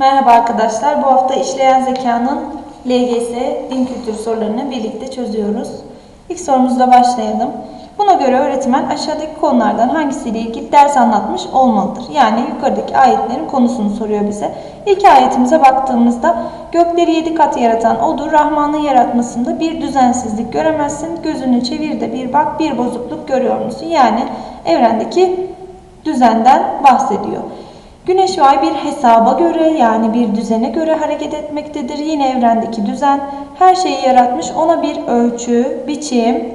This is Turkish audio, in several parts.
Merhaba arkadaşlar. Bu hafta işleyen zekanın LGS din kültürü sorularını birlikte çözüyoruz. İlk sorumuzla başlayalım. Buna göre öğretmen aşağıdaki konulardan hangisiyle ilgili ders anlatmış olmalıdır? Yani yukarıdaki ayetlerin konusunu soruyor bize. İlk ayetimize baktığımızda gökleri yedi kat yaratan odur. Rahman'ın yaratmasında bir düzensizlik göremezsin. Gözünü çevir de bir bak bir bozukluk görüyor musun? Yani evrendeki düzenden bahsediyor. Güneş ve ay bir hesaba göre yani bir düzene göre hareket etmektedir. Yine evrendeki düzen her şeyi yaratmış ona bir ölçü, biçim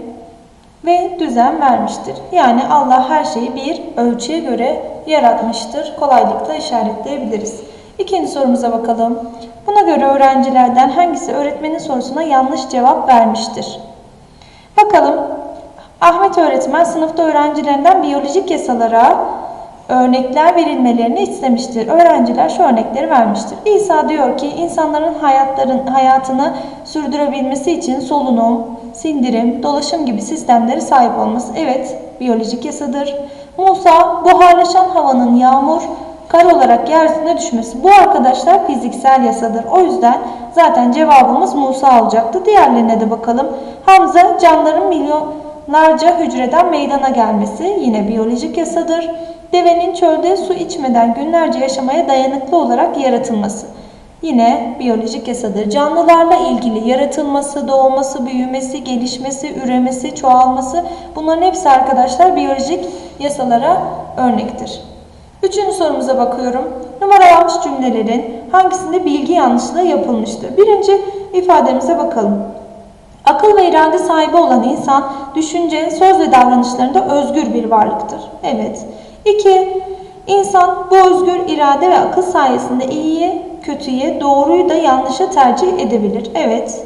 ve düzen vermiştir. Yani Allah her şeyi bir ölçüye göre yaratmıştır. Kolaylıkla işaretleyebiliriz. İkinci sorumuza bakalım. Buna göre öğrencilerden hangisi öğretmenin sorusuna yanlış cevap vermiştir? Bakalım. Ahmet öğretmen sınıfta öğrencilerinden biyolojik yasalara örnekler verilmelerini istemiştir. Öğrenciler şu örnekleri vermiştir. İsa diyor ki insanların hayatların hayatını sürdürebilmesi için solunum, sindirim, dolaşım gibi sistemlere sahip olması evet biyolojik yasadır. Musa buharlaşan havanın yağmur, kar olarak yeryüzüne düşmesi. Bu arkadaşlar fiziksel yasadır. O yüzden zaten cevabımız Musa olacaktı. Diğerlerine de bakalım. Hamza canların milyonlarca hücreden meydana gelmesi yine biyolojik yasadır. Devenin çölde su içmeden günlerce yaşamaya dayanıklı olarak yaratılması. Yine biyolojik yasadır. Canlılarla ilgili yaratılması, doğması, büyümesi, gelişmesi, üremesi, çoğalması bunların hepsi arkadaşlar biyolojik yasalara örnektir. Üçüncü sorumuza bakıyorum. Numaralanmış cümlelerin hangisinde bilgi yanlışlığı yapılmıştır? Birinci ifademize bakalım. Akıl ve irade sahibi olan insan düşünce, söz ve davranışlarında özgür bir varlıktır. Evet. 2. İnsan bu özgür irade ve akıl sayesinde iyiyi, kötüye, doğruyu da yanlışa tercih edebilir. Evet.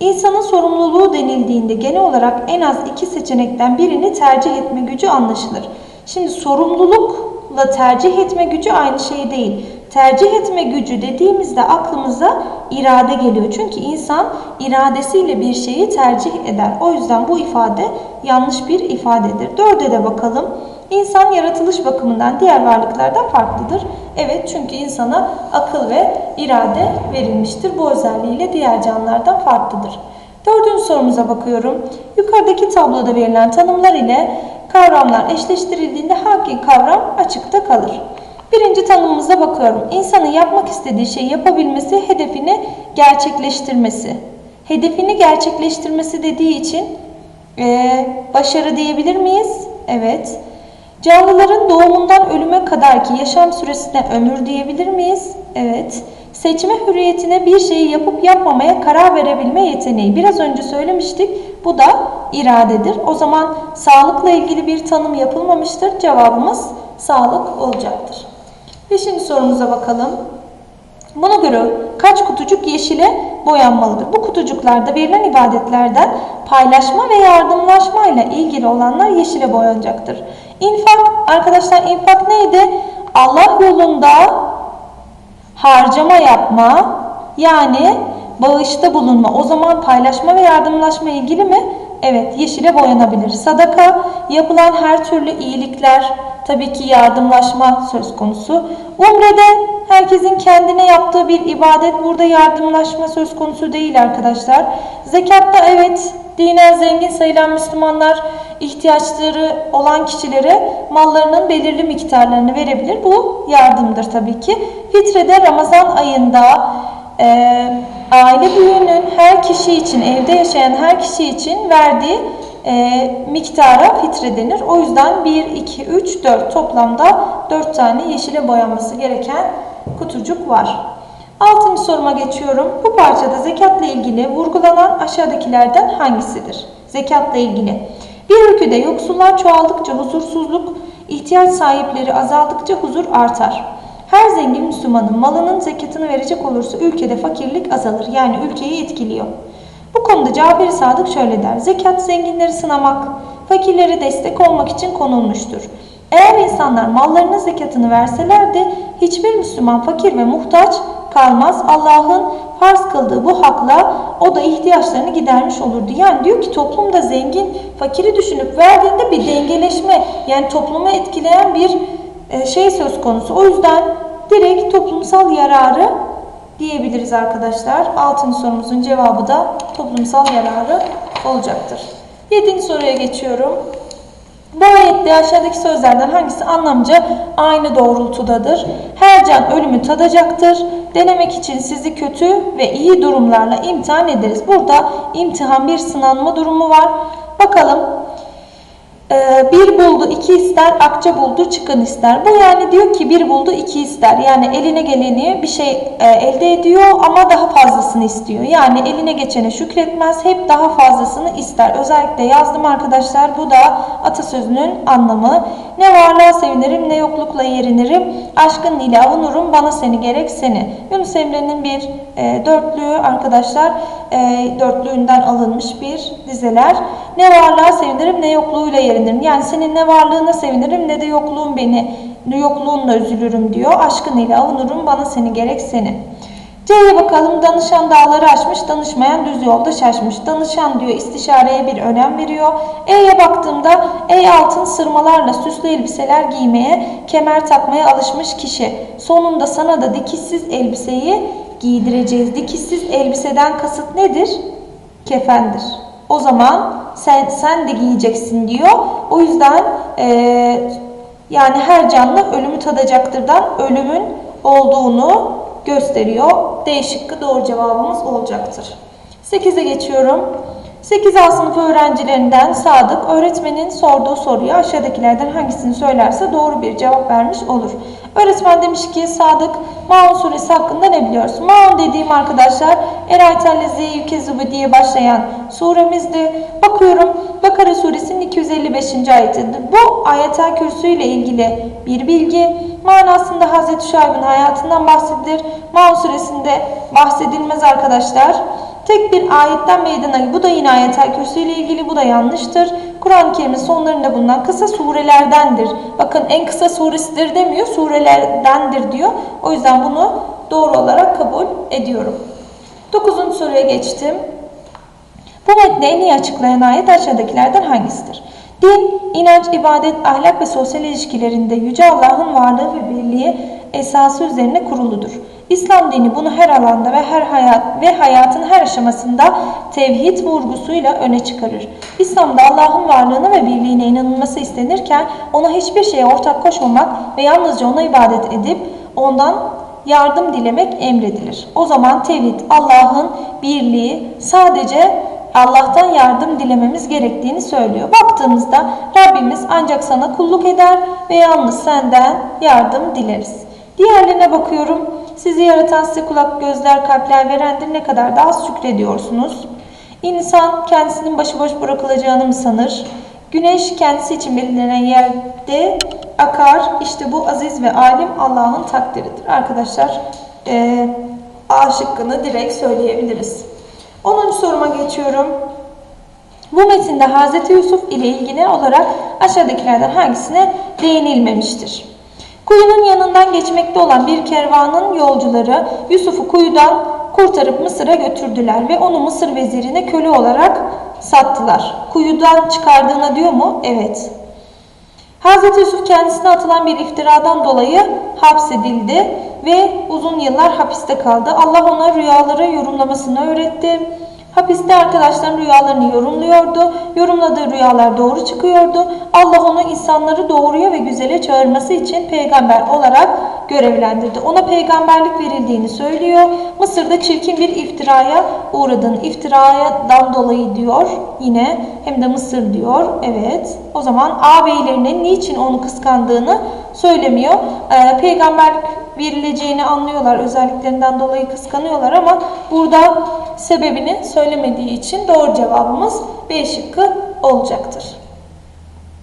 İnsanın sorumluluğu denildiğinde genel olarak en az iki seçenekten birini tercih etme gücü anlaşılır. Şimdi sorumlulukla tercih etme gücü aynı şey değil. Tercih etme gücü dediğimizde aklımıza irade geliyor. Çünkü insan iradesiyle bir şeyi tercih eder. O yüzden bu ifade yanlış bir ifadedir. Dörde de bakalım. İnsan yaratılış bakımından diğer varlıklardan farklıdır. Evet çünkü insana akıl ve irade verilmiştir. Bu özelliğiyle diğer canlılardan farklıdır. Dördüncü sorumuza bakıyorum. Yukarıdaki tabloda verilen tanımlar ile kavramlar eşleştirildiğinde hangi kavram açıkta kalır? Birinci tanımımıza bakıyorum. İnsanın yapmak istediği şeyi yapabilmesi, hedefini gerçekleştirmesi. Hedefini gerçekleştirmesi dediği için e, başarı diyebilir miyiz? Evet. Canlıların doğumundan ölüme kadarki yaşam süresine ömür diyebilir miyiz? Evet. Seçme hürriyetine bir şeyi yapıp yapmamaya karar verebilme yeteneği. Biraz önce söylemiştik. Bu da iradedir. O zaman sağlıkla ilgili bir tanım yapılmamıştır. Cevabımız sağlık olacaktır. Beşinci sorumuza bakalım. Buna göre kaç kutucuk yeşile boyanmalıdır? Bu kutucuklarda verilen ibadetlerden paylaşma ve yardımlaşma ile ilgili olanlar yeşile boyanacaktır. İnfak, arkadaşlar infak neydi? Allah yolunda harcama yapma, yani bağışta bulunma. O zaman paylaşma ve yardımlaşma ilgili mi? Evet, yeşile boyanabilir. Sadaka, yapılan her türlü iyilikler, tabii ki yardımlaşma söz konusu. Umre'de herkesin kendine yaptığı bir ibadet, burada yardımlaşma söz konusu değil arkadaşlar. Zekatta evet, dinen zengin sayılan Müslümanlar ihtiyaçları olan kişilere mallarının belirli miktarlarını verebilir. Bu yardımdır tabii ki. Fitrede Ramazan ayında e, aile büyüğünün her kişi için, evde yaşayan her kişi için verdiği e, miktara fitre denir. O yüzden 1, 2, 3, 4 toplamda 4 tane yeşile boyanması gereken kutucuk var. Altıncı soruma geçiyorum. Bu parçada zekatla ilgili vurgulanan aşağıdakilerden hangisidir? Zekatla ilgili. Bir ülkede yoksullar çoğaldıkça huzursuzluk, ihtiyaç sahipleri azaldıkça huzur artar. Her zengin Müslümanın malının zekatını verecek olursa ülkede fakirlik azalır. Yani ülkeyi etkiliyor. Bu konuda Cabir Sadık şöyle der. Zekat zenginleri sınamak, fakirlere destek olmak için konulmuştur. Eğer insanlar mallarının zekatını verselerdi hiçbir Müslüman fakir ve muhtaç kalmaz. Allah'ın farz kıldığı bu hakla o da ihtiyaçlarını gidermiş olurdu. Yani diyor ki toplumda zengin fakiri düşünüp verdiğinde bir dengeleşme yani toplumu etkileyen bir şey söz konusu. O yüzden direkt toplumsal yararı diyebiliriz arkadaşlar. Altıncı sorumuzun cevabı da toplumsal yararı olacaktır. Yedinci soruya geçiyorum. Bu ayette aşağıdaki sözlerden hangisi anlamca aynı doğrultudadır? Her can ölümü tadacaktır. Denemek için sizi kötü ve iyi durumlarla imtihan ederiz. Burada imtihan bir sınanma durumu var. Bakalım bir buldu iki ister, akça buldu çıkın ister. Bu yani diyor ki bir buldu iki ister. Yani eline geleni bir şey e, elde ediyor ama daha fazlasını istiyor. Yani eline geçene şükretmez, hep daha fazlasını ister. Özellikle yazdım arkadaşlar. Bu da atasözünün anlamı. Ne varlığa sevinirim, ne yoklukla yerinirim. Aşkın ile avunurum, bana seni gerek seni. Yunus Emre'nin bir e, dörtlüğü arkadaşlar. E, dörtlüğünden alınmış bir dizeler. Ne varlığa sevinirim, ne yokluğuyla yerinirim. Yani senin ne varlığına sevinirim, ne de yokluğun beni, yokluğunla üzülürüm diyor. Aşkın ile avunurum, bana seni gerek seni. C'ye bakalım. Danışan dağları aşmış, danışmayan düz yolda şaşmış. Danışan diyor istişareye bir önem veriyor. E'ye baktığımda ey altın sırmalarla süslü elbiseler giymeye, kemer takmaya alışmış kişi. Sonunda sana da dikişsiz elbiseyi giydireceğiz. Dikişsiz elbiseden kasıt nedir? Kefendir. O zaman sen sen de giyeceksin diyor. O yüzden eee, yani her canlı ölümü tadacaktırdan ölümün olduğunu gösteriyor. D şıkkı doğru cevabımız olacaktır. 8'e geçiyorum. 8 A sınıfı öğrencilerinden Sadık öğretmenin sorduğu soruya aşağıdakilerden hangisini söylerse doğru bir cevap vermiş olur. Öğretmen demiş ki Sadık Maun suresi hakkında ne biliyorsun? Maun dediğim arkadaşlar Eraytellezi Yükezubu diye başlayan suremizdi. Bakıyorum Bakara suresinin 255. ayetidir. Bu ayetel kürsü ile ilgili bir bilgi. Manasında Hazreti Şuayb'ın hayatından bahsedilir. Maun suresinde bahsedilmez arkadaşlar. Tek bir ayetten meydana bu da yine ayetel kürsü ile ilgili bu da yanlıştır. Kur'an-ı Kerim'in sonlarında bulunan kısa surelerdendir. Bakın en kısa suresidir demiyor surelerdendir diyor. O yüzden bunu doğru olarak kabul ediyorum. Dokuzuncu soruya geçtim. Bu metni en iyi açıklayan ayet aşağıdakilerden hangisidir? Din, inanç, ibadet, ahlak ve sosyal ilişkilerinde Yüce Allah'ın varlığı ve birliği esası üzerine kuruludur. İslam dini bunu her alanda ve her hayat ve hayatın her aşamasında tevhid vurgusuyla öne çıkarır. İslam'da Allah'ın varlığına ve birliğine inanılması istenirken ona hiçbir şeye ortak koşmamak ve yalnızca ona ibadet edip ondan yardım dilemek emredilir. O zaman tevhid Allah'ın birliği sadece Allah'tan yardım dilememiz gerektiğini söylüyor. Baktığımızda Rabbimiz ancak sana kulluk eder ve yalnız senden yardım dileriz. Diğerlerine bakıyorum. Sizi yaratan size kulak, gözler, kalpler verendir. Ne kadar da az şükrediyorsunuz. İnsan kendisinin başıboş bırakılacağını mı sanır? Güneş kendisi için belirlenen yerde akar. İşte bu aziz ve alim Allah'ın takdiridir. Arkadaşlar e, A şıkkını direkt söyleyebiliriz. 10. soruma geçiyorum. Bu metinde Hz. Yusuf ile ilgili olarak aşağıdakilerden hangisine değinilmemiştir? Kuyunun yanından geçmekte olan bir kervanın yolcuları Yusuf'u kuyudan kurtarıp Mısır'a götürdüler ve onu Mısır vezirine köle olarak sattılar. Kuyudan çıkardığına diyor mu? Evet. Hz. Yusuf kendisine atılan bir iftiradan dolayı hapsedildi ve uzun yıllar hapiste kaldı. Allah ona rüyaları yorumlamasını öğretti. Hapiste arkadaşların rüyalarını yorumluyordu. Yorumladığı rüyalar doğru çıkıyordu. Allah onu insanları doğruya ve güzele çağırması için peygamber olarak görevlendirdi. Ona peygamberlik verildiğini söylüyor. Mısır'da çirkin bir iftiraya uğradığını, iftiradan dolayı diyor yine hem de Mısır diyor. Evet. O zaman ağabeylerinin niçin onu kıskandığını söylemiyor. Ee, peygamberlik verileceğini anlıyorlar. Özelliklerinden dolayı kıskanıyorlar ama burada sebebini söylemediği için doğru cevabımız B şıkkı olacaktır.